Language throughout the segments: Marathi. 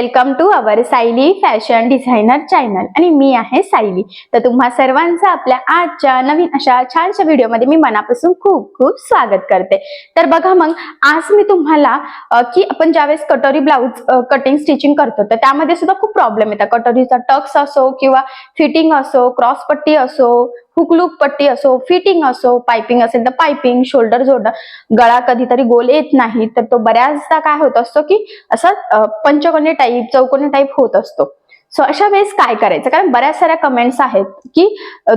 Welcome to our Sayali fashion designer channel आणि मी आहे सायली. तर तुम्हा सर्वांचं आपल्या आजच्या नवीन अशा छानशा व्हिडिओमध्ये मी मनापासून खूप खूप स्वागत करते. तर बघा मग आज मी तुम्हाला की आपण ज्यावेळेस कटोरी ब्लाऊज कटिंग स्टिचिंग करतो तर त्यामध्ये सुद्धा खूप प्रॉब्लेम येतात. कटोरीचा टक्स असो किंवा फिटिंग असो क्रॉस पट्टी असो हुकलूक पट्टी असो फिटिंग असो पायपिंग असेल तर पायपिंग शोल्डर जोडणं गळा कधीतरी गोल येत नाही तर तो बऱ्याचदा काय होत असतो की असा अ, पंचकोनी टाईप चौकोनी टाईप होत असतो. सो अशा वेळेस काय करायचं? कारण बऱ्याच साऱ्या कमेंट्स आहेत की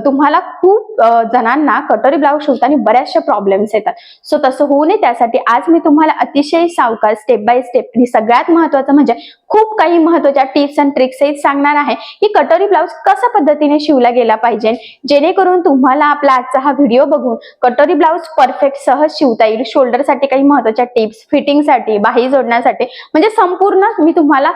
तुम्हाला खूप जणांना कटोरी ब्लाऊज शिवताना बऱ्याचशा प्रॉब्लेम्स येतात. सो तसं होऊ नये त्यासाठी आज मी तुम्हाला अतिशय सावकाश स्टेप बाय स्टेप आणि सगळ्यात महत्वाचं म्हणजे खूप काही महत्त्वाच्या टिप्स अँड ट्रिक्स सांगणार आहे. की कटोरी ब्लाऊज कशा पद्धतीने शिवला गेला पाहिजे? जेणेकरून तुम्हाला आपला आजचा हा व्हिडिओ बघून कटोरी ब्लाऊज परफेक्ट सहज शिवता येईल. शोल्डरसाठी काही महत्त्वाच्या टिप्स फिटिंगसाठी बाही जोडण्यासाठी म्हणजे संपूर्ण मी तुम्हाला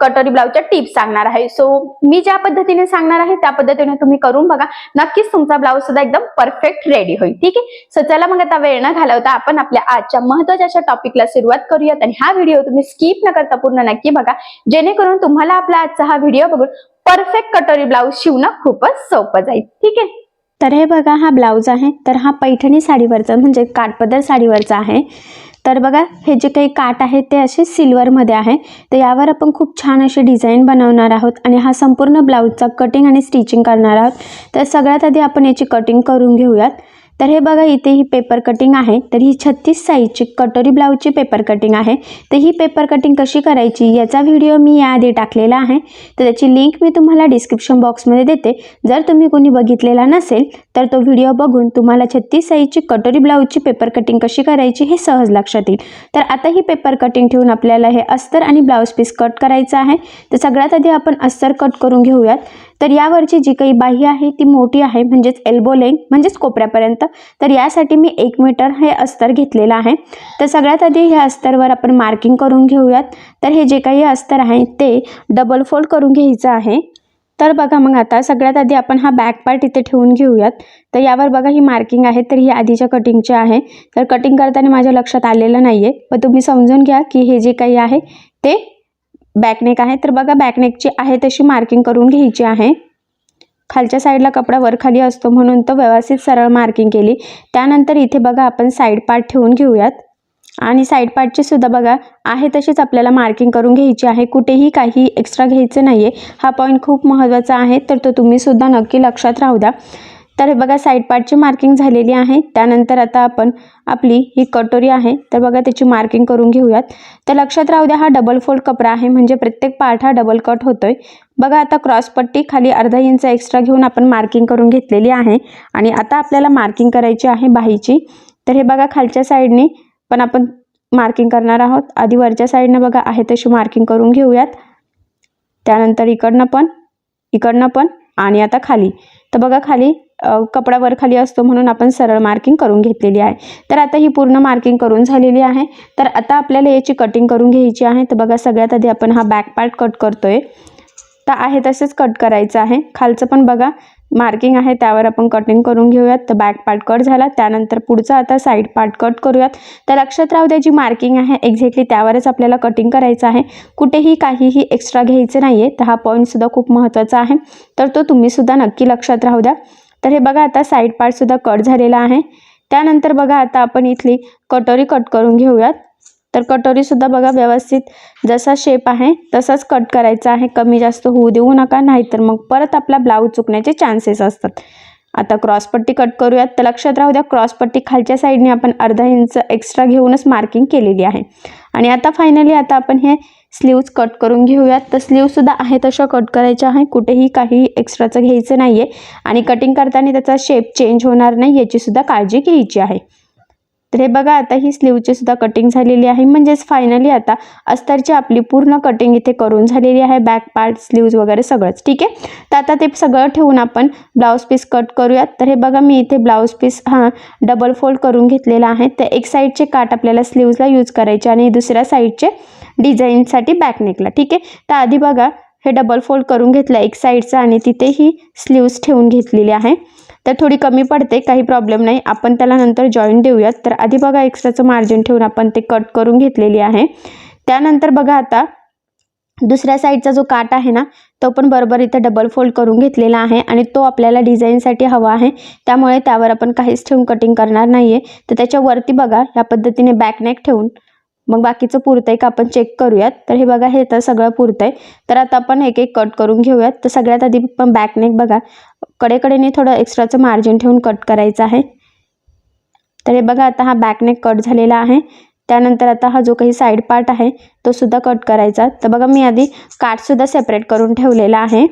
कटोरी ब्लाऊजच्या टिप्स सांगणार आहे. सो मी ज्या पद्धतीने सांगणार आहे त्या पद्धतीने तुम्ही करून बघा. नक्कीच तुमचा ब्लाऊज सुद्धा एकदम परफेक्ट रेडी होईल. ठीक आहे? सो चला मग आता वेळ न घालवता आपण आपल्या आजच्या महत्त्वाच्या अशा टॉपिकला सुरुवात करूयात. आणि हा व्हिडिओ तुम्ही स्किप न करता पूर्ण नक्की बघा. जेणेकरून तुम्हाला आपला आजचा हा व्हिडिओ बघून परफेक्ट कटोरी ब्लाऊज शिवणं खूपच सोपं जाईल. ठीक आहे? तर हे बघा हा ब्लाऊज आहे. तर हा पैठणी साडीवरचा म्हणजे काठपदर साडीवरचा आहे. तर बघा हे जे काही काठ आहे ते असे सिल्वरमध्ये आहे. तर यावर आपण खूप छान अशी डिझाईन बनवणार आहोत आणि हा संपूर्ण ब्लाऊजचा कटिंग आणि स्टिचिंग करणार आहोत. तर सगळ्यात आधी आपण याची कटिंग करून घेऊयात. तर हे बघा इथे ही पेपर कटिंग आहे. तर ही छत्तीस साईजची कटोरी ब्लाऊजची पेपर कटिंग आहे. तर ही पेपर कटिंग कशी करायची याचा व्हिडिओ मी याआधी टाकलेला आहे. तर त्याची लिंक मी तुम्हाला डिस्क्रिप्शन बॉक्समध्ये देते. जर तुम्ही कोणी बघितलेला नसेल तर तो व्हिडिओ बघून तुम्हाला छत्तीस साईजची कटोरी ब्लाऊजची पेपर कटिंग कशी करायची हे सहज लक्षात येईल. तर आता ही पेपर कटिंग ठेवून आपल्याला हे अस्तर आणि ब्लाऊज पीस कट करायचं आहे. तर सगळ्यात आधी आपण अस्तर कट करून घेऊयात. तर यावरची जी काही बाही आहे ती मोठी आहे म्हणजेच एल्बो लेंथ म्हणजेच कोपऱ्यापर्यंत. तर यासाठी मी एक मीटर हे अस्तर घेतलेलं आहे. तर सगळ्यात आधी ह्या अस्तरवर आपण मार्किंग करून घेऊयात. तर हे जे काही अस्तर आहे ते डबल फोल्ड करून घ्यायचं आहे. तर बघा मग आता सगळ्यात आधी आपण हा बॅक पार्ट इथे ठेवून घेऊयात. तर यावर बघा ही मार्किंग आहे तर ही आधीच्या कटिंगची आहे. तर कटिंग करताना माझ्या लक्षात आलेलं नाही आहे पण तुम्ही समजून घ्या की हे जे काही आहे ते बॅकनेक आहे तर बघा बॅकनेकची आहे तशी मार्किंग करून घ्यायची आहे. खालच्या साईडला कपडा वर खाली असतो म्हणून तो व्यवस्थित सरळ मार्किंग केली. त्यानंतर इथे बघा आपण साईड पार्ट ठेवून घेऊयात. आणि साईड पार्टची सुद्धा बघा आहे तशीच आपल्याला मार्किंग करून घ्यायची आहे. कुठेही काही एक्स्ट्रा घ्यायचं नाही आहे हा पॉईंट खूप महत्त्वाचा आहे तर तो तुम्हीसुद्धा नक्की लक्षात राहू द्या. तर हे बघा साईड पार्टची मार्किंग झालेली आहे. त्यानंतर आता आपण आपली ही कटोरी आहे तर बघा त्याची मार्किंग करून घेऊयात. तर लक्षात राहू द्या हा डबल फोल्ड कपडा आहे म्हणजे प्रत्येक पार्ट हा डबल कट होतोय. बघा आता क्रॉसपट्टी खाली अर्धा इंच एक्स्ट्रा घेऊन आपण मार्किंग करून घेतलेली आहे. आणि आता आपल्याला मार्किंग करायची आहे बाहीची. तर हे बघा खालच्या साईडने पण आपण मार्किंग करणार आहोत. आधी वरच्या साईडनं बघा आहे तशी मार्किंग करून घेऊयात. त्यानंतर इकडनं पण इकडनं पण आणि आता खाली. तर बघा खाली कपडा वर खाली असतो म्हणून आपण सरळ मार्किंग करून घेतलेली आहे. तर आता ही पूर्ण मार्किंग करून झालेली आहे. तर आता आपल्याला याची कटिंग करून घ्यायची आहे. तर बघा सगळ्यात आधी आपण हा बॅक पार्ट कट करतोय. तर आहे तसेच कट करायचं आहे. खालचं पण बघा मार्किंग आहे त्यावर आपण कटिंग करून घेऊयात. तर बॅक पार्ट कट झाला. त्यानंतर पुढचा आता साईड पार्ट कट करूयात. तर लक्षात राहू द्या जी मार्किंग आहे एक्झॅक्टली त्यावरच आपल्याला कटिंग करायचं आहे. कुठेही काहीही एक्स्ट्रा घ्यायचं नाही आहे तर हा पॉईंटसुद्धा खूप महत्त्वाचा आहे. तर तो तुम्हीसुद्धा नक्की लक्षात राहू द्या. तर हे बघा आता साईड पार्टसुद्धा कट झालेला आहे. त्यानंतर बघा आता आपण इथली कटोरी कट करून घेऊयात. तर कटोरीसुद्धा बघा व्यवस्थित जसा शेप आहे तसाच कट करायचा आहे. कमी जास्त होऊ देऊ नका नाहीतर मग परत आपला ब्लाऊज चुकण्याचे चान्सेस असतात. आता क्रॉसपट्टी कट करूयात. तर लक्षात राहू द्या क्रॉसपट्टी खालच्या साईडने आपण अर्धा इंच एक्स्ट्रा घेऊनच मार्किंग केलेली आहे. आणि आता फायनली आता आपण हे स्लीव्ज कट करून घेऊयात. तर स्लीवसुद्धा आहे तशा कट करायच्या आहे कुठेही काही एक्स्ट्राचं घ्यायचं नाही आहे आणि कटिंग करताना त्याचा शेप चेंज होणार नाही याचीसुद्धा काळजी घ्यायची आहे. तर हे बघा आता ही स्लीवची सुद्धा कटिंग झालेली आहे. म्हणजेच फायनली आता अस्तरची आपली पूर्ण कटिंग इथे करून झालेली आहे. बॅक पार्ट स्लीव्ज वगैरे सगळंच ठीक आहे? तर आता ते सगळं ठेवून आपण ब्लाऊज पीस कट करूयात. तर हे बघा मी इथे ब्लाऊज पीस हां डबल फोल्ड करून घेतलेला आहे. तर एक साईडचे काट आपल्याला स्लीव्जला यूज करायचे आणि दुसऱ्या साईडचे डिझाईनसाठी बॅक नेकला ठीक आहे? तर आधी बघा हे डबल फोल्ड करून घेतलं एक साईडचं आणि तिथे ही स्लीव्ज ठेवून घेतलेली आहे. तर थोडी कमी पडते काही प्रॉब्लेम नाही. आपण त्याला नंतर जॉईंट देऊयात. तर आधी बघा एक्स्ट्राचं मार्जिन ठेवून आपण ते कट करून घेतलेली आहे. त्यानंतर बघा आता दुसऱ्या साईडचा जो काट आहे ना तो पण बरोबर इथे डबल फोल्ड करून घेतलेला आहे आणि तो आपल्याला डिझाईनसाठी हवा आहे. त्यामुळे त्यावर आपण काहीच ठेवून कटिंग करणार नाही आहे तर त्याच्यावरती बघा या पद्धतीने बॅकनेक ठेवून. मग बाकीचं पुरतंय का आपण चेक करूयात. तर हे बघा हे तर सगळं पुरतंय. तर आता आपण एक एक कट करून घेऊयात. तर सगळ्यात आधी पण बॅकनेक बघा. कडेकडेने थोडं एक्स्ट्राचं मार्जिन ठेवून कट करायचं आहे. तर हे बघा आता हा बॅकनेक कट झालेला आहे. त्यानंतर आता हा जो काही साईड पार्ट आहे तो सुद्धा कट करायचा. तर बघा मी आधी काठसुद्धा सेपरेट करून ठेवलेला आहे.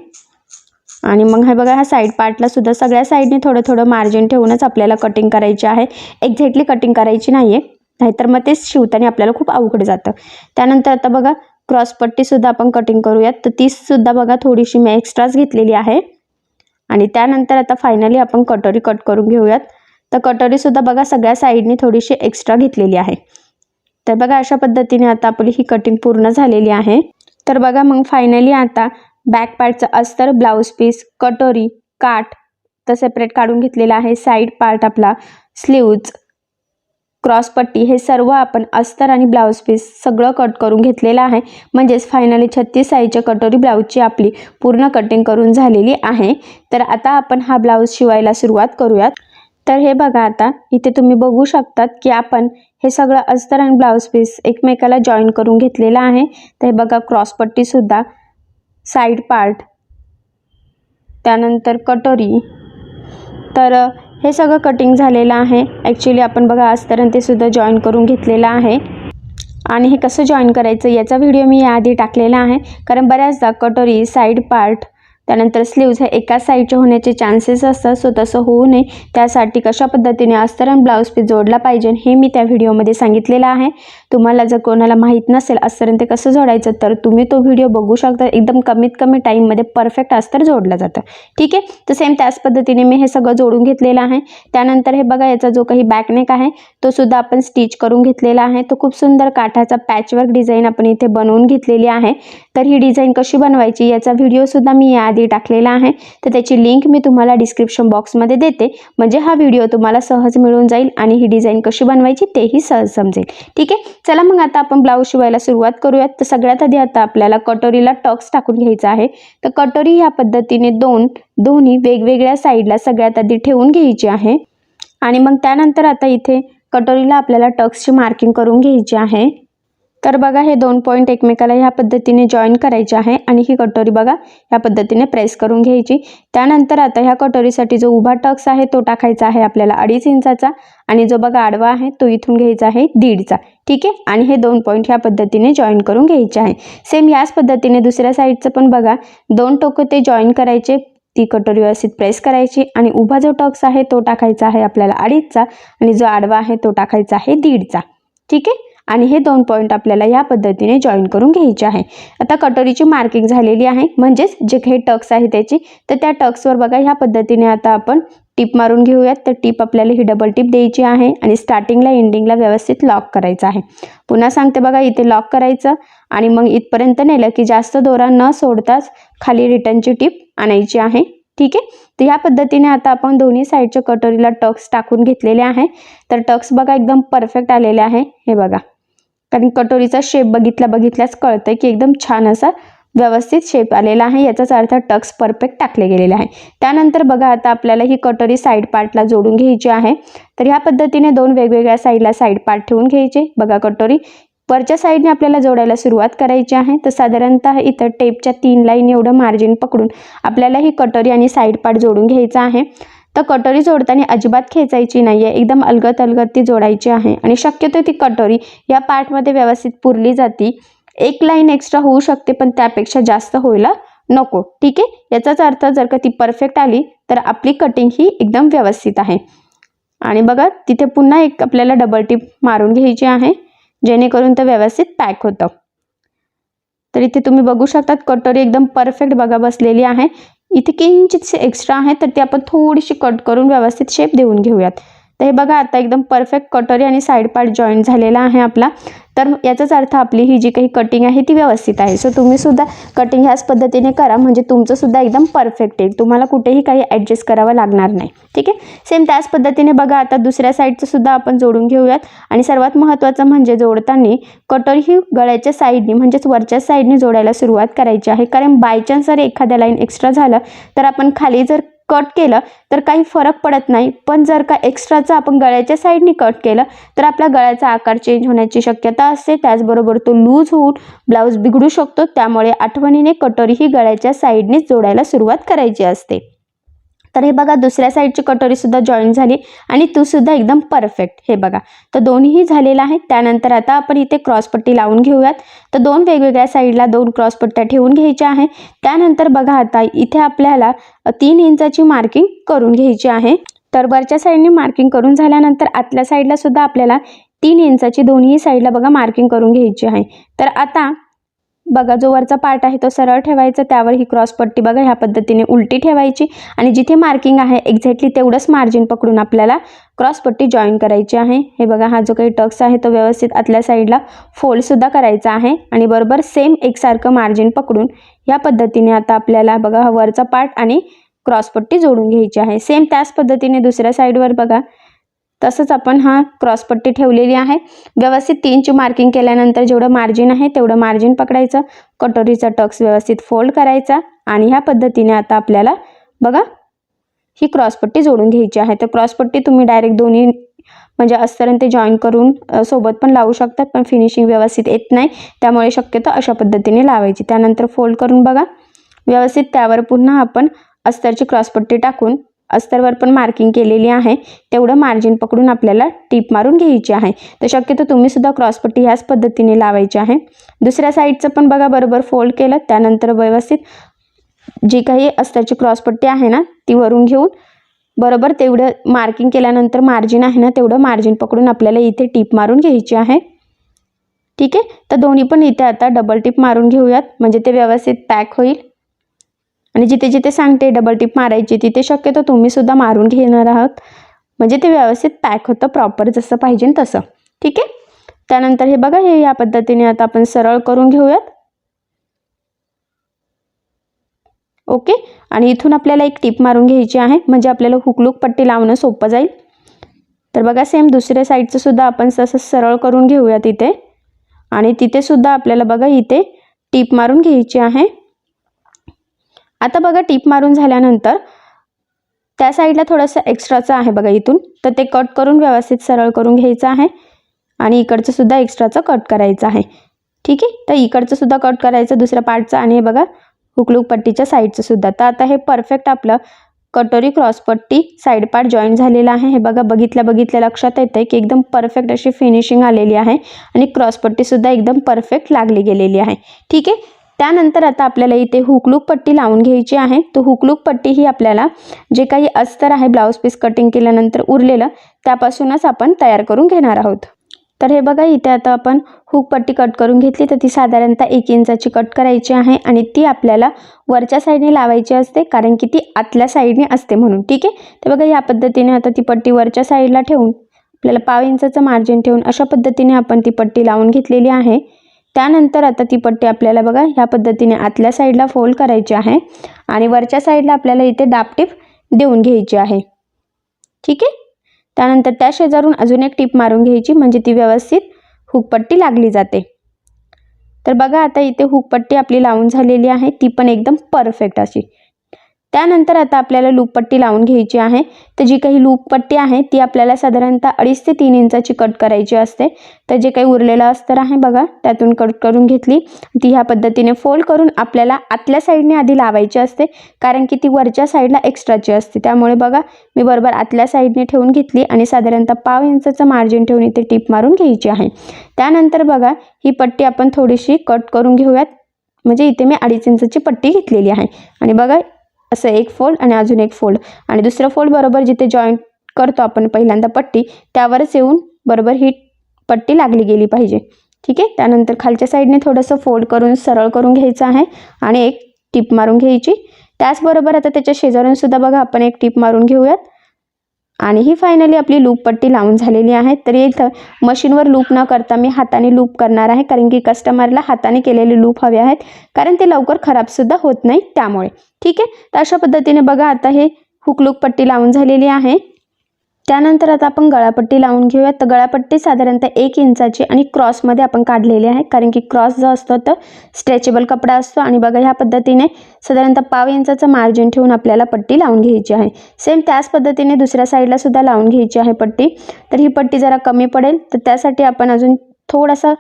आणि मग हे बघा ह्या साईड पार्टला सुद्धा सगळ्या साईडने थोडं थोडं मार्जिन ठेवूनच आपल्याला कटिंग करायची आहे. एक्झॅक्टली कटिंग करायची नाही आहे नाहीतर मग ते शिवताना आपल्याला खूप अवघड जातं. त्यानंतर आता बघा क्रॉसपट्टीसुद्धा आपण कटिंग करूयात. तर तीसुद्धा बघा थोडीशी मी एक्स्ट्राच घेतलेली आहे. आणि त्यानंतर आता फायनली आपण कटोरी कट करून घेऊयात. तर कटोरीसुद्धा बघा सगळ्या साईडनी थोडीशी एक्स्ट्रा घेतलेली आहे. तर बघा अशा पद्धतीने आता आपली ही कटिंग पूर्ण झालेली आहे. तर बघा मग फायनली आता बॅक पार्टचं अस्तर ब्लाऊज पीस कटोरी काठ तर सेपरेट काढून घेतलेला आहे. साईड पार्ट आपला स्लीव्ज क्रॉसपट्टी हे सर्व आपण अस्तर आणि ब्लाऊज पीस सगळं कट करून घेतलेलं आहे. म्हणजेच फायनली छत्तीस साईजच्या कटोरी ब्लाऊजची आपली पूर्ण कटिंग करून झालेली आहे. तर आता आपण हा ब्लाऊज शिवायला सुरुवात करूयात. तर हे बघा आता इथे तुम्ही बघू शकतात की आपण हे सगळं अस्तर आणि ब्लाऊज पीस एकमेकाला जॉईन करून घेतलेलं आहे. तर हे बघा क्रॉसपट्टीसुद्धा साईड पार्ट त्यानंतर कटोरी. तर हे सगळं कटिंग झालेलं आहे. ॲक्च्युली आपण बघा आजपर्यंत ते सुद्धा जॉईन करून घेतलेलं आहे. आणि हे कसं जॉईन करायचं याचा व्हिडिओ मी याआधी टाकलेला आहे. कारण बऱ्याचदा कटोरी साईड पार्ट त्यानंतर स्लीव्ज हे एकाच साईडचे होण्याचे चान्सेस असतात. सो तसं होऊ नये. त्यासाठी कशा पद्धतीने अस्तरण ब्लाऊज पीस जोडला पाहिजे हे मी त्या व्हिडिओमध्ये सांगितलेलं आहे. तुम्हाला जर कोणाला माहीत नसेल असं ते कसं जोडायचं तर तुम्ही तो व्हिडिओ बघू शकता. एकदम कमीत कमी टाईममध्ये परफेक्ट अस्तर जोडलं जातं. ठीक आहे? तर सेम त्याच पद्धतीने मी हे सगळं जोडून घेतलेलं आहे. त्यानंतर हे बघा याचा जो काही बॅकनेक आहे तो सुद्धा आपण स्टिच करून घेतलेला आहे. तो खूप सुंदर काठाचा पॅचवर्क डिझाईन आपण इथे बनवून घेतलेली आहे. तर ही डिझाईन कशी बनवायची याचा व्हिडिओसुद्धा मी याआधी टाकलेला आहे. तर त्याची लिंक मी तुम्हाला डिस्क्रिप्शन बॉक्समध्ये देते. म्हणजे हा व्हिडिओ तुम्हाला सहज मिळून जाईल आणि ही डिझाईन कशी बनवायची तेही सहज समजेल. ठीक आहे? चला मग आता आपण ब्लाऊज शिवायला सुरुवात करूयात. तर सगळ्यात आधी आता आपल्याला कटोरीला टक्स टाकून घ्यायचा आहे. तर कटोरी ह्या पद्धतीने दोन दोन्ही वेगवेगळ्या साईडला सगळ्यात आधी ठेवून घ्यायची आहे. आणि मग त्यानंतर आता इथे कटोरीला आपल्याला टक्सची मार्किंग करून घ्यायची आहे. तर बघा हे दोन पॉईंट एकमेकाला ह्या पद्धतीने जॉईन करायचे आहे आणि ही कटोरी बघा ह्या पद्धतीने प्रेस करून घ्यायची. त्यानंतर आता ह्या कटोरीसाठी जो उभा टक्स आहे तो टाकायचा आहे आपल्याला अडीच इंचाचा आणि जो बघा आडवा आहे तो इथून घ्यायचा आहे दीडचा. ठीक आहे? आणि हे दोन पॉईंट ह्या पद्धतीने जॉईन करून घ्यायचे आहे. सेम याच पद्धतीने दुसऱ्या साईडचं पण बघा दोन टोकं ते जॉईन करायचे. ती कटोरी व्यवस्थित प्रेस करायची आणि उभा जो टक्स आहे तो टाकायचा आहे आपल्याला अडीचचा आणि जो आडवा आहे तो टाकायचा आहे दीडचा. ठीक आहे? आणि हे दोन पॉईंट आपल्याला या पद्धतीने जॉईन करून घ्यायचे आहे. आता कटोरीची मार्किंग झालेली आहे. म्हणजेच जे काही टक्स आहे त्याची तर त्या टक्सवर बघा ह्या पद्धतीने आता आपण टिप मारून घेऊयात. तर टिप आपल्याला ही डबल टिप द्यायची आहे आणि स्टार्टिंगला एंडिंगला व्यवस्थित लॉक करायचं आहे. पुन्हा सांगते बघा इथे लॉक करायचं आणि मग इथपर्यंत नेलं की जास्त दोरा न सोडताच खाली रिटर्नची टिप आणायची आहे. ठीक आहे? तर ह्या पद्धतीने आता आपण दोन्ही साईडच्या कटोरीला टक्स टाकून घेतलेले आहे. तर टक्स बघा एकदम परफेक्ट आलेले आहे. हे बघा. कारण कटोरीचा शेप बघितल्या बघितल्याच कळतंय की एकदम छान असा व्यवस्थित शेप आलेला आहे. याचाच अर्थ टक्स परफेक्ट टाकले गेलेले आहे. त्यानंतर बघा आता आपल्याला ही कटोरी साईड पार्टला जोडून घ्यायची आहे. तर ह्या पद्धतीने दोन वेगवेगळ्या साईडला साईड पार्ट ठेवून घ्यायचे. बघा कटोरी. वरच्या साईडने आपल्याला जोडायला सुरुवात करायची आहे. तर साधारणतः इथं टेपच्या तीन लाईन एवढं मार्जिन पकडून आपल्याला ही कटोरी आणि साईड पार्ट जोडून घ्यायचा आहे. तर कटोरी जोडताना अजिबात खेचायची नाही आहे एकदम अलगत अलगत ती जोडायची आहे. आणि शक्यतो ती कटोरी या पार्टमध्ये व्यवस्थित पुरली जाती. एक लाईन एक्स्ट्रा होऊ शकते पण त्यापेक्षा जास्त व्हायला नको. ठीक आहे? याचाच अर्थ जर का ती परफेक्ट आली तर आपली कटिंग ही एकदम व्यवस्थित आहे. आणि बघा तिथे पुन्हा एक आपल्याला डबल टिप मारून घ्यायची आहे. जेणेकरून ते व्यवस्थित पॅक होतं. तर इथे तुम्ही बघू शकतात कटोरी एकदम परफेक्ट बघा बसलेली आहे. इथे किंचित एक्स्ट्रा आहे तर ती आपण थोडीशी कट करून व्यवस्थित शेप देऊन घेऊयात. तर हे बघा आता एकदम परफेक्ट कटोरी आणि साईड पार्ट जॉईंट झालेला आहे आपला. तर याचाच अर्थ आपली ही जी काही कटिंग आहे ती व्यवस्थित आहे. सो तुम्ही सुद्धा कटिंग ह्याच पद्धतीने करा. म्हणजे तुमचंसुद्धा एकदम परफेक्ट येईल तुम्हाला कुठेही काही ॲडजस्ट करावं लागणार नाही. ठीक आहे? सेम त्याच पद्धतीने बघा आता दुसऱ्या साईडचं सुद्धा आपण जोडून घेऊयात. आणि सर्वात महत्त्वाचं म्हणजे जोडताना कटर ही गळ्याच्या साईडनी म्हणजेच वरच्या साईडने जोडायला सुरुवात करायची आहे. कारण बायचान्स जर एखाद्या लाईन एक्स्ट्रा झालं तर आपण खाली जर कट केलं तर काही फरक पडत नाही. पण जर का एक्स्ट्राचं आपण गळ्याच्या साईडनी कट केलं तर आपल्या गळ्याचा आकार चेंज होण्याची शक्यता असते. त्याचबरोबर तो लूज होऊन ब्लाऊज बिघडू शकतो. त्यामुळे आठवणीने कटोरी ही गळ्याच्या साईडनीच जोडायला सुरुवात करायची असते. तर हे बघा दुसऱ्या साईडची कटोरीसुद्धा जॉईन झाली आणि तू सुद्धा एकदम परफेक्ट हे बघा तर दोन्हीही झालेलं आहे. त्यानंतर आता आपण इथे क्रॉसपट्टी लावून घेऊयात. तर दोन वेगवेगळ्या साईडला दोन क्रॉसपट्ट्या ठेवून घ्यायच्या आहे. त्यानंतर बघा आता इथे आपल्याला तीन इंचाची मार्किंग करून घ्यायची आहे. तर वरच्या साईडने मार्किंग करून झाल्यानंतर आतल्या साईडला सुद्धा आपल्याला तीन इंचाची दोन्ही साईडला बघा मार्किंग करून घ्यायची आहे. तर आता बघा जो वरचा पार्ट आहे तो सरळ ठेवायचा त्यावर ही क्रॉसपट्टी बघा ह्या पद्धतीने उलटी ठेवायची आणि जिथे मार्किंग आहे एक्झॅक्टली तेवढंच मार्जिन पकडून आपल्याला क्रॉसपट्टी जॉईन करायची आहे. हे बघा हा जो काही टक्स आहे तो व्यवस्थित आतल्या साईडला फोल्डसुद्धा करायचा आहे आणि बरोबर सेम एकसारखं मार्जिन पकडून ह्या पद्धतीने आता आपल्याला बघा हा वरचा पार्ट आणि क्रॉसपट्टी जोडून घ्यायची आहे. सेम त्याच पद्धतीने दुसऱ्या साईडवर बघा तसंच आपण हा क्रॉसपट्टी ठेवलेली आहे. व्यवस्थित तीनची मार्किंग केल्यानंतर जेवढं मार्जिन आहे तेवढं मार्जिन पकडायचं. कटोरीचा टक्स व्यवस्थित फोल्ड करायचा आणि ह्या पद्धतीने आता आपल्याला बघा ही क्रॉसपट्टी जोडून घ्यायची आहे. तर क्रॉसपट्टी तुम्ही डायरेक्ट दोन्ही म्हणजे अस्तर ते जॉईन करून सोबत पण लावू शकतात पण फिनिशिंग व्यवस्थित येत नाही. त्यामुळे शक्यतो अशा पद्धतीने लावायची. त्यानंतर फोल्ड करून बघा. व्यवस्थित त्यावर पुन्हा आपण अस्तरची क्रॉसपट्टी टाकून अस्तरवर पण मार्किंग केलेली आहे. तेवढं मार्जिन पकडून आपल्याला टीप मारून घ्यायची आहे. तर शक्यतो तुम्ही सुद्धा क्रॉसपट्टी ह्याच पद्धतीने लावायची आहे. दुसऱ्या साईडचं पण बघा बरोबर फोल्ड केलं. त्यानंतर व्यवस्थित जी काही अस्तरची क्रॉसपट्टी आहे ना ती वरून घेऊन बरोबर तेवढं मार्किंग केल्यानंतर मार्जिन आहे ना तेवढं मार्जिन पकडून आपल्याला इथे टीप मारून घ्यायची आहे. ठीक आहे? तर दोन्ही पण इथे आता डबल टिप मारून घेऊयात. म्हणजे ते व्यवस्थित पॅक होईल. आणि जिथे जिथे सांगते डबल टिप मारायची तिथे शक्यतो तुम्ही सुद्धा मारून घेणार आहात. म्हणजे ते व्यवस्थित पॅक होतं प्रॉपर जसं पाहिजे तसं. ठीक आहे? त्यानंतर हे बघा हे या पद्धतीने आता आपण सरळ करून घेऊयात. ओके? आणि इथून आपल्याला एक टीप मारून घ्यायची आहे म्हणजे आपल्याला हुकलूक पट्टी लावणं सोपं जाईल. तर बघा सेम दुसऱ्या साईडचं सुद्धा आपण तसं सरळ करून घेऊयात इथे. आणि तिथेसुद्धा आपल्याला बघा इथे टीप मारून घ्यायची आहे. आता बघा टीप मारून झाल्यानंतर त्या साईडला थोडंसं एक्स्ट्राचं आहे बघा इथून. तर ते कट करून व्यवस्थित सरळ करून घ्यायचं आहे. आणि इकडचं सुद्धा एक्स्ट्राचं कट करायचं आहे. ठीक आहे? तर इकडचं सुद्धा कट करायचं दुसऱ्या पार्टचं आणि हे बघा हुकलूक पट्टीच्या साईडचं सुद्धा. तर आता हे परफेक्ट आपलं कटोरी क्रॉसपट्टी साईड पार्ट जॉईन झालेलं आहे. हे बघा बघितल्या बघितल्या लक्षात येतं आहे की एकदम परफेक्ट अशी फिनिशिंग आलेली आहे. आणि क्रॉसपट्टीसुद्धा एकदम परफेक्ट लागली गेलेली आहे. ठीक आहे? त्यानंतर आता आपल्याला इथे हुकलूक पट्टी लावून घ्यायची आहे. तो हुकलूक पट्टी ही आपल्याला जे काही अस्तर आहे ब्लाऊज पीस कटिंग केल्यानंतर उरलेलं त्यापासूनच आपण तयार करून घेणार आहोत. तर हे बघा इथे आता आपण हुक पट्टी कट करून घेतली तर ती साधारणतः एक इंचाची कट करायची आहे आणि ती आपल्याला वरच्या साईडने लावायची असते कारण की ती आतल्या साईडने असते म्हणून. ठीक आहे? तर बघा ह्या पद्धतीने आता ती पट्टी वरच्या साईडला ठेवून आपल्याला पाव इंचाचं मार्जिन ठेवून अशा पद्धतीने आपण ती पट्टी लावून घेतलेली आहे. त्यानंतर आता ती पट्टी आपल्याला बघा ह्या पद्धतीने आतल्या साईडला फोल्ड करायची आहे आणि वरच्या साईडला आपल्याला इथे दाबटीप देऊन घ्यायची आहे. ठीक आहे? त्यानंतर त्या शेजारून अजून एक टीप मारून घ्यायची म्हणजे ती व्यवस्थित हुकपट्टी लागली जाते. तर बघा आता इथे हुकपट्टी आपली लावून झालेली आहे ती पण एकदम परफेक्ट अशी. त्यानंतर आता आपल्याला लूपपट्टी लावून घ्यायची आहे. तर जी काही लूपपट्टी आहे ती आपल्याला साधारणतः अडीच ते तीन इंचाची कट करायची असते. तर जे काही उरलेलं अस्तर आहे बघा त्यातून कट करून घेतली. ती ह्या पद्धतीने फोल्ड करून आपल्याला आतल्या साईडने आधी लावायची असते कारण की ती वरच्या साईडला एक्स्ट्राची असते. त्यामुळे बघा मी बरोबर आतल्या साईडने ठेवून घेतली आणि साधारणतः पाव इंचाचं मार्जिन ठेवून इथे टीप मारून घ्यायची आहे. त्यानंतर बघा ही पट्टी आपण थोडीशी कट करून घेऊयात. म्हणजे इथे मी अडीच इंचाची पट्टी घेतलेली आहे. आणि बघा असं एक फोल्ड आणि अजून एक फोल्ड आणि दुसरं फोल्ड बरोबर जिथे जॉईंट करतो आपण पहिल्यांदा पट्टी त्यावरच येऊन बरोबर ही पट्टी लागली गेली पाहिजे. ठीक आहे? त्यानंतर खालच्या साईडने थोडंसं फोल्ड करून सरळ करून घ्यायचं आहे आणि एक टीप मारून घ्यायची. त्याचबरोबर आता त्याच्या शेजारून सुद्धा बघा आपण एक टीप मारून घेऊयात. आणि ही फायनली आपली लूप पट्टी लावून झालेली आहे. तर इथं मशीनवर लूप न करता मी हाताने लूप करणार आहे कारण की कस्टमरला हाताने केलेले लूप हवे आहेत कारण ते लवकर खराबसुद्धा होत नाही त्यामुळे. ठीक आहे? तर अशा पद्धतीने बघा आता हे हुक लूप पट्टी लावून झालेली आहे. त्यानंतर आता आपण गळापट्टी लावून घेऊयात. तर गळापट्टी साधारणतः एक इंचाची आणि क्रॉसमध्ये आपण काढलेली आहे. कारण की क्रॉस जो असतो तो स्ट्रेचेबल कपडा असतो आणि बघा ह्या पद्धतीने साधारणतः पाव इंचाचं मार्जिन ठेवून आपल्याला पट्टी लावून घ्यायची आहे. सेम त्याच पद्धतीने दुसऱ्या साईडला सुद्धा लावून घ्यायची आहे पट्टी. तर ही पट्टी जरा कमी पडेल. तर त्यासाठी आपण अजून थोडासा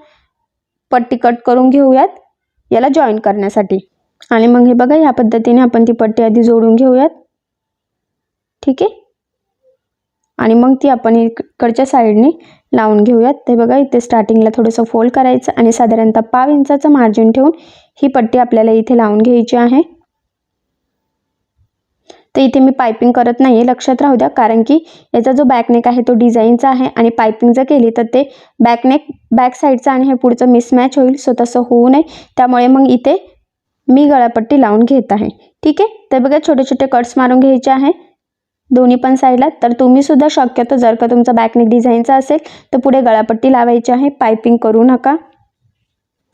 पट्टी कट करून घेऊयात. याला जॉईन करण्यासाठी. आणि मग हे बघा ह्या पद्धतीने आपण ती पट्टी आधी जोडून घेऊयात. ठीक आहे? आणि मग ती आपण इकडच्या साईडने लावून घेऊयात. ते बघा इथे स्टार्टिंगला थोडंसं फोल्ड करायचं आणि साधारणतः पाव इंचाचं मार्जिन ठेवून ही पट्टी आपल्याला इथे लावून घ्यायची आहे. तर इथे मी पायपिंग करत नाही आहे लक्षात राहू द्या कारण की याचा जो बॅकनेक आहे तो डिझाईनचा आहे आणि पायपिंग जर केली तर ते बॅकनेक बॅक साईडचा आणि हे पुढचं मिसमॅच होईल. सो तसं होऊ नये. त्यामुळे मग इथे मी गळापट्टी लावून घेत आहे. ठीक आहे? तर बघा छोटे छोटे कट्स मारून घ्यायचे आहे. दोन्ही पण साईडला तर तुम्ही सुद्धा शक्यतो जर का तुमचा बॅकनेक डिझाईनचा असेल तर पुढे गळापट्टी लावायची आहे. पायपिंग करू नका.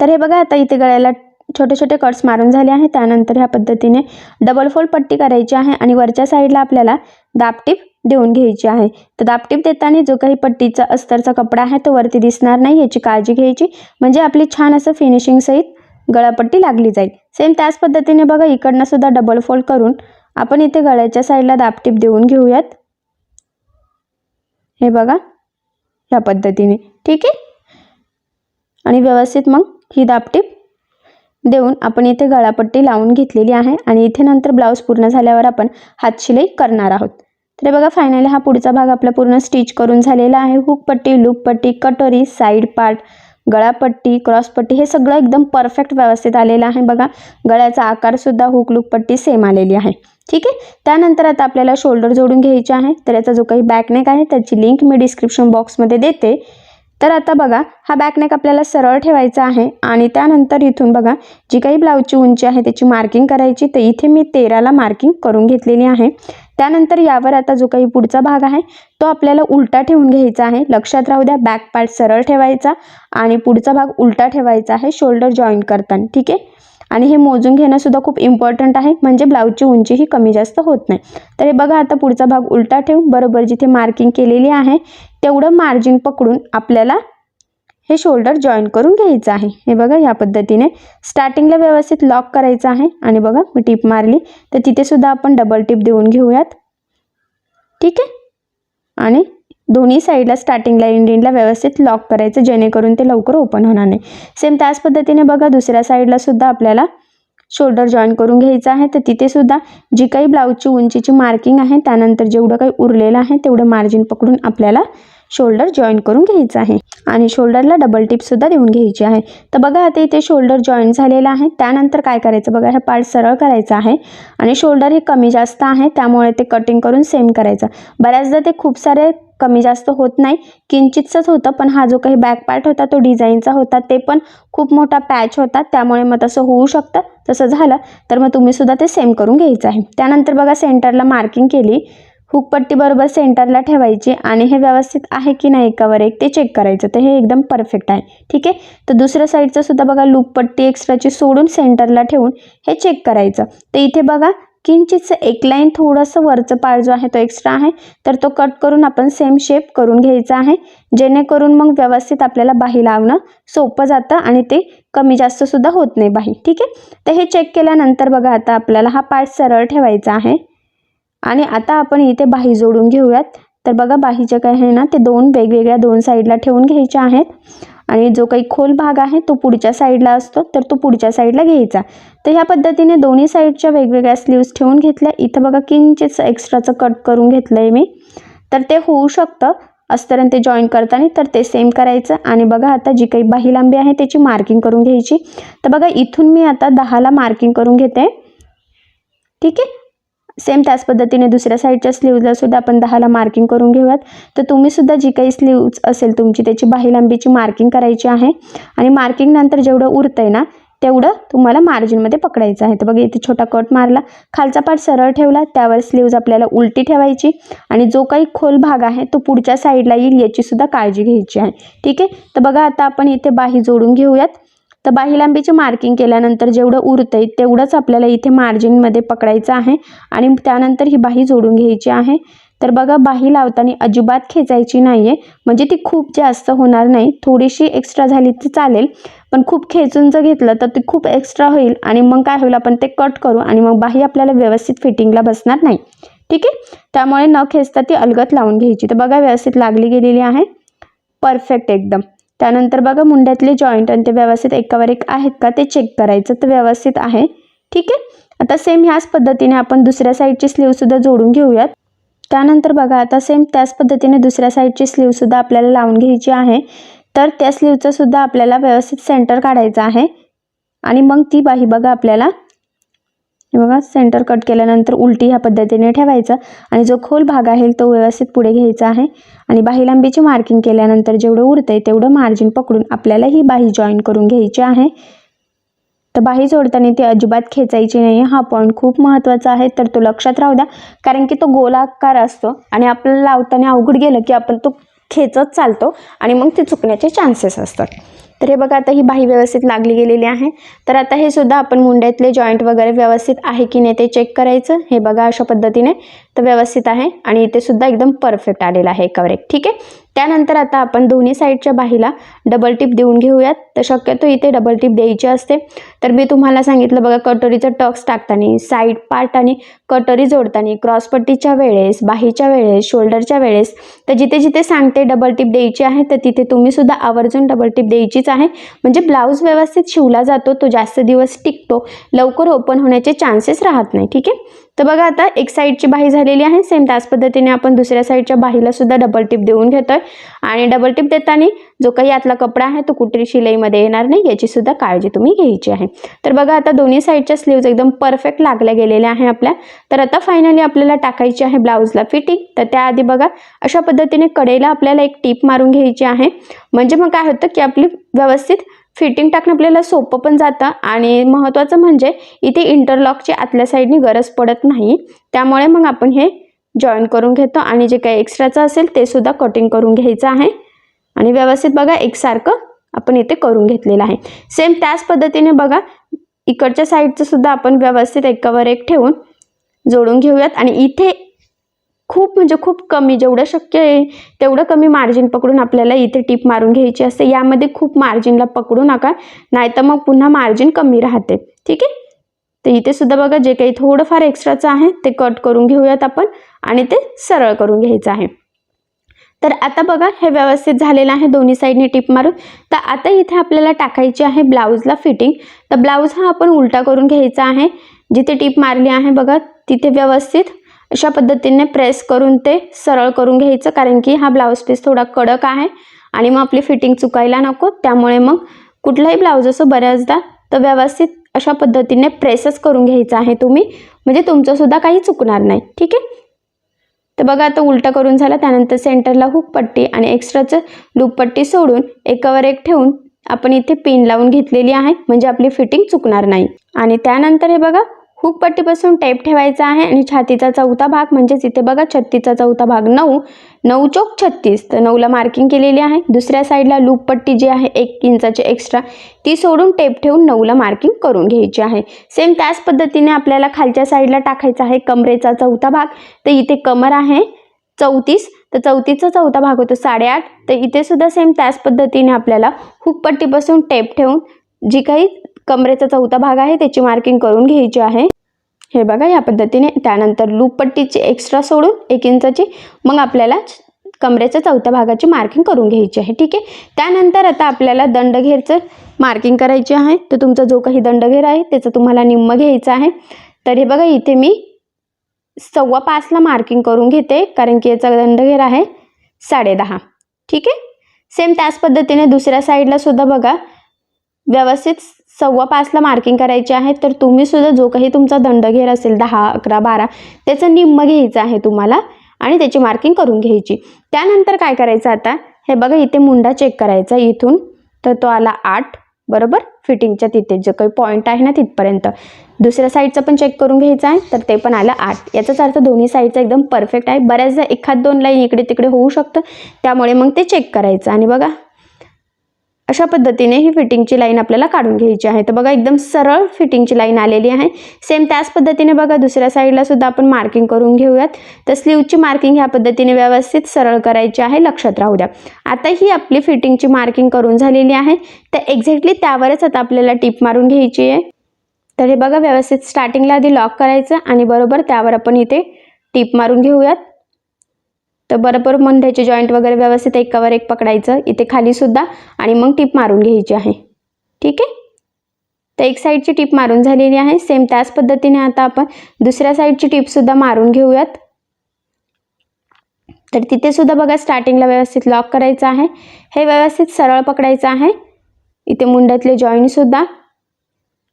तर हे बघा आता इथे गळ्याला छोटे छोटे कट्स मारून झाले आहे त्यानंतर ह्या पद्धतीने डबल फोल्ड पट्टी करायची आहे आणि वरच्या साईडला आपल्याला दापटीप देऊन घ्यायची आहे. तर दापटीप देताना जो काही पट्टीचा अस्तरचा कपडा आहे तो वरती दिसणार नाही. याची काळजी घ्यायची. म्हणजे आपली छान असं फिनिशिंगसहित गळापट्टी लागली जाईल. सेम त्याच पद्धतीने बघा इकडनं सुद्धा डबल फोल्ड करून आपण इथे गळ्याच्या साईडला दापटीप देऊन घेऊयात. हे बघा ह्या पद्धतीने. ठीक आहे? आणि व्यवस्थित मग ही दापटीप देऊन आपण इथे गळापट्टी लावून घेतलेली आहे आणि इथे नंतर ब्लाऊज पूर्ण झाल्यावर आपण हातशिलाई करणार आहोत. तर बघा फायनली हा पुढचा भाग आपला पूर्ण स्टिच करून झालेला आहे. हुकपट्टी लूपपट्टी कटोरी साईड पार्ट गळापट्टी क्रॉसपट्टी हे सगळं एकदम परफेक्ट व्यवस्थित आलेलं आहे. बघा गळ्याचा आकारसुद्धा हुक लूकपट्टी सेम आलेली आहे. ठीक आहे? त्यानंतर आता आपल्याला शोल्डर जोडून घ्यायचे आहे. तर याचा जो काही बॅकनेक आहे त्याची लिंक मी डिस्क्रिप्शन बॉक्समध्ये देते. तर आता बघा हा बॅकनेक आपल्याला सरळ ठेवायचा आहे आणि त्यानंतर इथून बघा जी काही ब्लाऊजची उंची आहे त्याची मार्किंग करायची तर इथे मी तेराला मार्किंग करून घेतलेली आहे. त्यानंतर यावर आता जो काही पुढचा भाग आहे तो आपल्याला उलटा ठेवून घ्यायचा आहे. लक्षात राहू द्या बॅक पार्ट सरळ ठेवायचा आणि पुढचा भाग उलटा ठेवायचा आहे शोल्डर जॉईन करताना. ठीक आहे? आणि हे मोजून घेणंसुद्धा खूप इम्पॉर्टंट आहे. म्हणजे ब्लाऊजची उंची ही कमी जास्त होत नाही. तर हे बघा आता पुढचा भाग उलटा ठेवून बरोबर जिथे मार्किंग केलेली आहे तेवढं मार्जिन पकडून आपल्याला हे शोल्डर जॉईन करून घ्यायचं आहे. हे बघा या पद्धतीने स्टार्टिंगला व्यवस्थित लॉक करायचं आहे. आणि बघा मी टीप मारली. तर तिथेसुद्धा आपण डबल टीप देऊन घेऊयात. ठीक आहे? आणि दोन्ही साईडला स्टार्टिंगला एंडिंगला व्यवस्थित लॉक करायचं जेणेकरून ते लवकर ओपन होणार नाही. सेम त्याच पद्धतीने बघा दुसऱ्या साईडला सुद्धा आपल्याला शोल्डर जॉईन करून घ्यायचं आहे. तर तिथे सुद्धा जी काही ब्लाऊजची उंचीची मार्किंग आहे त्यानंतर जेवढं काही उरलेलं आहे तेवढं मार्जिन पकडून आपल्याला शोल्डर जॉईन करून घ्यायचं आहे. आणि शोल्डरला डबल टिपसुद्धा देऊन घ्यायची आहे. तर बघा आता इथे शोल्डर जॉईन झालेला आहे. त्यानंतर काय करायचं बघा हे पार्ट सरळ करायचा आहे. आणि शोल्डर हे कमी जास्त आहे त्यामुळे ते कटिंग करून सेम करायचं. बऱ्याचदा ते खूप सारे कमी जास्त होत नाही. किंचितच होतं पण हा जो काही बॅक पार्ट होता तो डिझाईनचा होता ते पण खूप मोठा पॅच होता. त्यामुळे मग तसं होऊ शकतं. तसं झालं तर मग तुम्ही सुद्धा ते सेम करून घ्यायचं आहे. त्यानंतर बघा सेंटरला मार्किंग केली. हुकपट्टीबरोबर सेंटरला ठेवायची. आणि हे व्यवस्थित आहे की नाही एकावर एक ते चेक करायचं. तर हे एकदम परफेक्ट आहे. ठीक आहे? तर दुसऱ्या साईडचं सुद्धा बघा लूपपट्टी एक्स्ट्राची सोडून सेंटरला ठेवून हे चेक करायचं. तर इथे बघा किंचितचं एक लाईन थोडंसं वरचं पाळ जो आहे तो एक्स्ट्रा आहे. तर तो कट करून आपण सेम शेप करून घ्यायचा आहे. जेणेकरून मग व्यवस्थित आपल्याला बाही लावणं सोपं जातं आणि ते कमी जास्त सुद्धा होत नाही बाही. ठीक आहे? तर हे चेक केल्यानंतर बघा आता आपल्याला हा पार्ट सरळ ठेवायचा आहे. आणि आता आपण इथे बाही जोडून घेऊयात. तर बघा बाहीचे काय आहे ना ते दोन वेगवेगळ्या दोन साईडला ठेवून घ्यायच्या आहेत. आणि जो काही खोल भाग आहे तो पुढच्या साईडला असतो तर तो पुढच्या साईडला घ्यायचा. तर ह्या पद्धतीने दोन्ही साईडच्या वेगवेगळ्या स्लीव्स ठेवून घेतल्या. इथं बघा किंचित एक्स्ट्राचं कट करून घेतलं आहे मी. तर ते होऊ शकतं. अस्तरण ते जॉईन करताना तर ते सेम करायचं. आणि बघा आता जी काही बाही लांबी आहे त्याची मार्किंग करून घ्यायची. तर बघा इथून मी आता दहाला मार्किंग करून घेते. ठीक आहे? सेम त्याच पद्धतीने दुसऱ्या साईडच्या स्लीवला सुद्धा आपण दहाला मार्किंग करून घेऊयात. तर तुम्ही सुद्धा जी काही स्लीव्ज असेल तुमची त्याची बाही लांबीची मार्किंग करायची आहे. आणि मार्किंग नंतर जेवढं उरतं आहे ना तेवढं तुम्हाला मार्जिनमध्ये पकडायचं आहे. तर बघा इथे छोटा कट मारला. खालचा पार्ट सरळ ठेवला. त्यावर स्लीव्ज आपल्याला उलटी ठेवायची. आणि जो काही खोल भाग आहे तो पुढच्या साईडला येईल याचीसुद्धा काळजी घ्यायची आहे. ठीक आहे? तर बघा आता आपण इथे बाही जोडून घेऊयात. तर बाही लांबीची मार्किंग केल्यानंतर जेवढं उरतं आहे तेवढंच आपल्याला इथे मार्जिनमध्ये पकडायचं आहे आणि त्यानंतर ही बाही जोडून घ्यायची आहे. तर बघा बाही लावताना अजिबात खेचायची नाही आहे म्हणजे ती खूप जास्त होणार नाही. थोडीशी एक्स्ट्रा झाली तर चालेल. पण खूप खेचून जर घेतलं तर ते खूप एक्स्ट्रा होईल आणि मग काय होईल आपण ते कट करू आणि मग बाही आपल्याला व्यवस्थित फिटिंगला बसणार नाही. ठीक आहे? त्यामुळे न खेचता ती अलगत लावून घ्यायची. तर बघा व्यवस्थित लागली गेलेली आहे. परफेक्ट एकदम. त्यानंतर बघा मुंड्यातले जॉईंट आणि ते व्यवस्थित एकावर एक आहेत का ते चेक करायचं. तर व्यवस्थित आहे. ठीक आहे? आता सेम ह्याच पद्धतीने आपण दुसऱ्या साईडची स्लीवसुद्धा जोडून घेऊयात. त्यानंतर बघा आता सेम त्याच पद्धतीने दुसऱ्या साईडची स्लीवसुद्धा आपल्याला लावून घ्यायची आहे. तर त्या स्लीवचंसुद्धा आपल्याला व्यवस्थित सेंटर काढायचं आहे. आणि मग ती बाही बघा आपल्याला बघा सेंटर कट केल्यानंतर उलटी ह्या पद्धतीने ठेवायचं आणि जो खोल भाग आहे तो व्यवस्थित पुढे घ्यायचा आहे. आणि बाही लांबीची मार्किंग केल्यानंतर जेवढं उरतं आहे तेवढं मार्जिन पकडून आपल्याला ही बाही जॉईन करून घ्यायची आहे. तर बाही जोडताना ती अजिबात खेचायची नाही हा पॉईंट खूप महत्त्वाचा आहे. तर तो लक्षात राहू द्या कारण की तो गोलाकार असतो आणि आपल्याला लावताना अवघड गेलं की आपण तो खेचत चालतो आणि मग ते चुकण्याचे चान्सेस असतात. तर हे बघा आता ही बाही व्यवस्थित लागली गेलेली आहे. तर आता हे सुद्धा आपण मुंड्यातले जॉईंट वगैरे व्यवस्थित आहे की नाही ते चेक करायचं. हे बघा अशा पद्धतीने. तर व्यवस्थित आहे आणि इथे सुद्धा एकदम परफेक्ट आलेला आहे एकावर एक ठीक आहे? त्यानंतर आता आपण दोन्ही साईडच्या बाहीला डबल टिप देऊन घेऊयात. तर शक्यतो इथे डबल टिप द्यायची असते. तर मी तुम्हाला सांगितलं बघा कटोरीचं टक्स टाकताना साईड पार्ट आणि कटोरी जोडताना क्रॉसपट्टीच्या वेळेस बाहीच्या वेळेस शोल्डरच्या वेळेस तर जिथे जिथे सांगते डबल टिप द्यायची आहे तर तिथे तुम्ही सुद्धा आवर्जून डबल टिप द्यायचीच आहे. म्हणजे ब्लाऊज व्यवस्थित शिवला जातो तो जास्त दिवस टिकतो लवकर ओपन होण्याचे चान्सेस राहत नाही ठीक आहे? तर बघा आता एक साईडची बाही झालेली आहे. सेम त्याच पद्धतीने आपण दुसऱ्या साईडच्या बाहीला सुद्धा डबल टिप देऊन घेतोय. आणि डबल टिप देताना जो काही यातला कपडा आहे तो कुठे शिलाईमध्ये येणार नाही. याची सुद्धा काळजी तुम्ही घ्यायची आहे. तर बघा आता दोन्ही साईडच्या स्लीव्ज एकदम परफेक्ट लागल्या गेलेल्या आहे आपल्या. तर आता फायनली आपल्याला टाकायची आहे ब्लाऊजला फिटिंग तर त्याआधी बघा अशा पद्धतीने कडेला आपल्याला एक टीप मारून घ्यायची आहे. म्हणजे मग काय होतं की आपली व्यवस्थित फिटिंग टाकणं आपल्याला सोपं पण जातं आणि महत्त्वाचं म्हणजे इथे इंटरलॉकची आतल्या साईडनी गरज पडत नाही. त्यामुळे मग आपण हे जॉईन करून घेतो आणि जे काही एक्स्ट्राचं असेल ते सुद्धा कटिंग करून घ्यायचं आहे. आणि व्यवस्थित बघा एकसारखं आपण इथे करून घेतलेलं आहे. सेम त्याच पद्धतीने बघा इकडच्या साईडचं सुद्धा आपण व्यवस्थित एकावर एक ठेवून जोडून घेऊयात. आणि इथे खूप म्हणजे खूप कमी जेवढं शक्य आहे तेवढं कमी मार्जिन पकडून आपल्याला इथे टीप मारून घ्यायची असते. यामध्ये खूप मार्जिनला पकडू नका नाहीतर मग पुन्हा मार्जिन कमी राहते. ठीक आहे? तर इथे सुद्धा बघा जे काही थोडंफार एक्स्ट्राचं आहे ते कट करून घेऊयात आपण आणि ते सरळ करून घ्यायचं आहे. तर आता बघा हे व्यवस्थित झालेलं आहे दोन्ही साईडने टिप मारून. तर आता इथे आपल्याला टाकायची आहे ब्लाऊजला फिटिंग तर ब्लाऊज हा आपण उलटा करून घ्यायचा आहे. जिथे टिप मारली आहे बघा तिथे व्यवस्थित अशा पद्धतीने प्रेस करून ते सरळ करून घ्यायचं कारण की हा ब्लाऊज पीस थोडा कडक आहे आणि मग आपली फिटिंग चुकायला नको. त्यामुळे मग कुठलाही ब्लाऊज असो बऱ्याचदा तर व्यवस्थित अशा पद्धतीने प्रेसच करून घ्यायचं आहे तुम्ही. म्हणजे तुमचंसुद्धा काही चुकणार नाही. ठीक आहे? तर बघा आता उलटा करून झाला. त्यानंतर सेंटरला हुक पट्टी आणि एक्स्ट्राचं लूप सोडून एकावर एक ठेवून आपण इथे पिन लावून घेतलेली आहे. म्हणजे आपली फिटिंग चुकणार नाही. आणि त्यानंतर हे बघा हुक पट्टीपासून टेप ठेवायचा आहे आणि छातीचा चौथा भाग म्हणजेच इथे बघा छत्तीचा चौथा भाग नऊ. नऊ चौक छत्तीस. तर नऊला मार्किंग केलेली आहे. दुसऱ्या साईडला लूप पट्टी जी आहे एक इंचाची एक्स्ट्रा ती सोडून टेप ठेवून नऊला मार्किंग करून घ्यायची आहे. सेम त्याच पद्धतीने आपल्याला खालच्या साईडला टाकायचा आहे कमरेचा चौथा भाग. तर इथे कमर आहे चौतीस. तर चौतीसचा चौथा भाग होतो साडेआठ. तर इथे सुद्धा सेम त्याच पद्धतीने आपल्याला हुकपट्टीपासून टेप ठेवून जी काही कमरेचा चौथा भाग आहे त्याची मार्किंग करून घ्यायची आहे. हे बघा या पद्धतीने. त्यानंतर लूपपट्टीची एक्स्ट्रा सोडून एक इंचाची मग आपल्याला कमरेच्या चौथ्या भागाची मार्किंग करून घ्यायची आहे. ठीक आहे? त्यानंतर आता आपल्याला दंडघेरचं मार्किंग करायची आहे. तर तुमचा जो काही दंडघेर आहे त्याचं तुम्हाला निम्म घ्यायचं आहे. तर हे बघा इथे मी सव्वा पाचला मार्किंग करून घेते कारण की याचा दंडघेर आहे साडेदहा. ठीक आहे? सेम त्याच पद्धतीने दुसऱ्या साईडला सुद्धा बघा. व्यवस्थित सव्वा पाचला मार्किंग करायची आहे तर तुम्ही सुद्धा जो काही तुमचा दंडघेर असेल दहा अकरा बारा त्याचं निम्म घ्यायचं आहे तुम्हाला आणि त्याची मार्किंग करून घ्यायची. त्यानंतर काय करायचं आता? हे बघा इथे मुंडा चेक करायचा इथून. तर तो आला आठ बरोबर? फिटिंगच्या तिथे जे काही पॉईंट आहे ना तिथपर्यंत. दुसऱ्या साईडचं पण चेक करून घ्यायचं आहे तर ते पण आलं आठ. याचाच अर्थ दोन्ही साईडचं एकदम परफेक्ट आहे. बऱ्याचदा एखाद दोन लाईन इकडे तिकडे होऊ शकतं. त्यामुळे मग ते चेक करायचं. आणि बघा अशा पद्धतीने ही फिटिंगची लाईन आपल्याला काढून घ्यायची आहे. तर बघा एकदम सरळ फिटिंगची लाईन आलेली आहे. सेम त्याच पद्धतीने बघा दुसऱ्या साईडला सुद्धा आपण मार्किंग करून घेऊयात. तर स्लीवची मार्किंग ह्या पद्धतीने व्यवस्थित सरळ करायची आहे लक्षात राहू द्या. आता ही आपली फिटिंगची मार्किंग करून झालेली आहे. तर एक्झॅक्टली त्यावरच आता आपल्याला टीप मारून घ्यायची आहे. तर हे बघा व्यवस्थित स्टार्टिंगला आधी लॉक करायचं आणि बरोबर त्यावर आपण इथे टीप मारून घेऊयात. तर बरोबर मंद्याचे जॉईंट वगैरे व्यवस्थित एकावर एक पकडायचं. इथे खालीसुद्धा आणि मग टीप मारून घ्यायची आहे. ठीक आहे? तर एक साईडची टीप मारून झालेली आहे. सेम त्याच पद्धतीने आता आपण दुसऱ्या साईडची टीपसुद्धा मारून घेऊयात. तर तिथे सुद्धा बघा स्टार्टिंगला व्यवस्थित लॉक करायचं आहे. हे व्यवस्थित सरळ पकडायचं आहे. इथे मुंड्यातले जॉईंटसुद्धा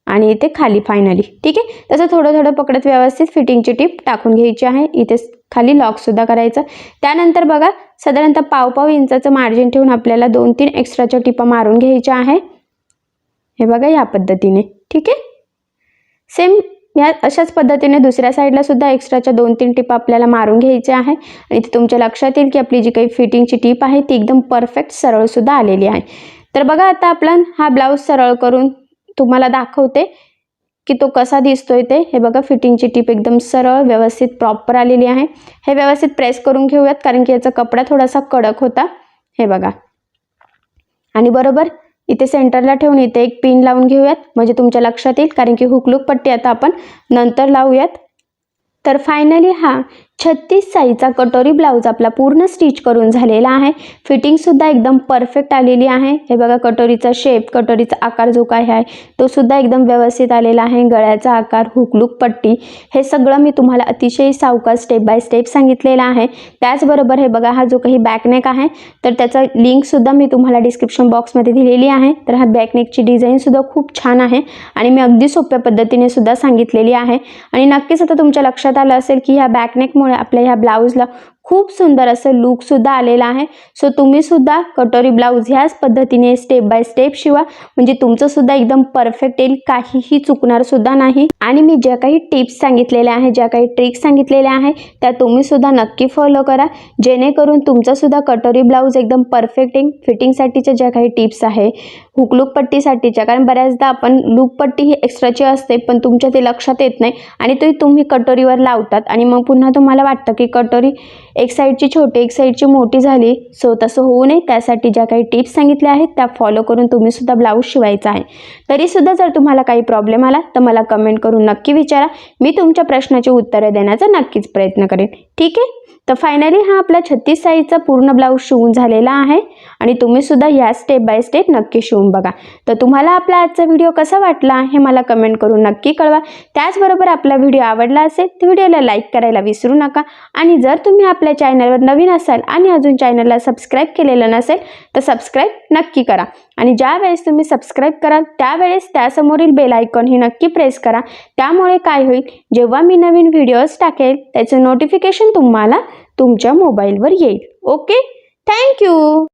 आणि इथे खाली फायनली ठीक आहे? तसं थोडं थोडं पकडत व्यवस्थित फिटिंगची टीप टाकून घ्यायची आहे. इथे खाली लॉकसुद्धा करायचं. त्यानंतर बघा साधारणतः पाव पाव इंचाचं मार्जिन ठेवून आपल्याला दोन तीन एक्स्ट्राच्या टिपा मारून घ्यायच्या आहे. हे बघा या पद्धतीने ठीक आहे? सेम या अशाच पद्धतीने दुसऱ्या साईडला सुद्धा एक्स्ट्राच्या दोन तीन टिपा आपल्याला मारून घ्यायच्या आहे. आणि ते तुमच्या लक्षात येईल की आपली जी काही फिटिंगची टीप आहे ती एकदम परफेक्ट सरळसुद्धा आलेली आहे. तर बघा आता आपण हा ब्लाऊज सरळ करून तुम्हाला दाखवते. की तो कसा दिसतोय ते हे बघा फिटिंगची टीप एकदम सरळ व्यवस्थित प्रॉपर आलेली आहे. हे व्यवस्थित प्रेस करून घेऊयात कारण की याचा कपडा थोडासा कडक होता. हे बघा. आणि बरोबर इथे सेंटरला ठेवून इथे एक पिन लावून घेऊयात म्हणजे तुमच्या लक्षात येईल कारण की हुकलूक पट्टी आता आपण नंतर लावूयात. तर फायनली हा छत्तीस साईजचा कटोरी ब्लाऊज आपला पूर्ण स्टिच करून झालेला आहे. फिटिंगसुद्धा एकदम परफेक्ट आलेली आहे. हे बघा कटोरीचा शेप कटोरीचा आकार जो काय आहे तो सुद्धा एकदम व्यवस्थित आलेला आहे. गळ्याचा आकार हुकलूक पट्टी हे सगळं मी तुम्हाला अतिशय सावकाश स्टेप बाय स्टेप सांगितलेलं आहे. त्याचबरोबर हे बघा हा जो काही बॅकनेक आहे तर त्याचा लिंकसुद्धा मी तुम्हाला डिस्क्रिप्शन बॉक्समध्ये दिलेली आहे. तर हा बॅकनेकची डिझाईनसुद्धा खूप छान आहे आणि मी अगदी सोप्या पद्धतीने सुद्धा सांगितलेली आहे. आणि नक्कीच आता तुमच्या लक्षात आलं असेल की ह्या बॅकनेक बॅकनेकमुळे आपल्या ह्या ब्लाऊजला खूप सुंदर असं लुकसुद्धा आलेला आहे. सो तुम्ही सुद्धा कटोरी ब्लाऊज ह्याच पद्धतीने स्टेप बाय स्टेप शिवा. म्हणजे तुमचं सुद्धा एकदम परफेक्ट येईल. काहीही चुकणार सुद्धा नाही. आणि मी ज्या काही टिप्स सांगितलेल्या आहे ज्या काही ट्रिक्स सांगितलेल्या आहे त्या तुम्ही सुद्धा नक्की फॉलो करा. जेणेकरून तुमचा सुद्धा कटोरी ब्लाऊज एकदम परफेक्ट येईल. फिटिंगसाठीच्या ज्या काही टिप्स आहे हुकलूक पट्टीसाठीच्या. कारण बऱ्याचदा आपण लूकपट्टी ही एक्स्ट्राची असते पण तुमच्या ते लक्षात येत नाही. आणि ते तुम्ही कटोरीवर लावतात. आणि मग पुन्हा तुम्हाला वाटतं की कटोरी एक साईडची छोटी एक साईडची मोठी झाली. सो तसं होऊ नये. त्यासाठी ज्या काही टिप्स सांगितल्या आहेत त्या फॉलो करून तुम्हीसुद्धा ब्लाऊज शिवायचा आहे. तरीसुद्धा जर तुम्हाला काही प्रॉब्लेम आला तर मला कमेंट करून नक्की विचारा. मी तुमच्या प्रश्नाची उत्तरं देण्याचा नक्कीच प्रयत्न करेन. ठीक आहे? तर फायनली हा आपला छत्तीस साईजचा पूर्ण ब्लाऊज शिवून झालेला आहे. आणि तुम्हीसुद्धा ह्या स्टेप बाय स्टेप नक्की शिवून बघा. तर तुम्हाला आपला आजचा व्हिडिओ कसा वाटला हे मला कमेंट करून नक्की कळवा. त्याचबरोबर आपला व्हिडिओ आवडला असेल तर व्हिडिओला लाईक करायला विसरू नका. आणि जर तुम्ही आपल्या चॅनलवर नवीन असाल आणि अजून चॅनलला सबस्क्राईब केलेलं नसेल तर सबस्क्राईब नक्की करा. आणि ज्या वेळेस तुम्ही सबस्क्राईब कराल त्यावेळेस त्यासमोरील बेल आयकॉन ही नक्की प्रेस करा. त्यामुळे काय होईल जेव्हा मी नवीन व्हिडिओज टाकेल त्याचं नोटिफिकेशन तुम्हाला तुमच्या मोबाईलवर येईल. Okay thank you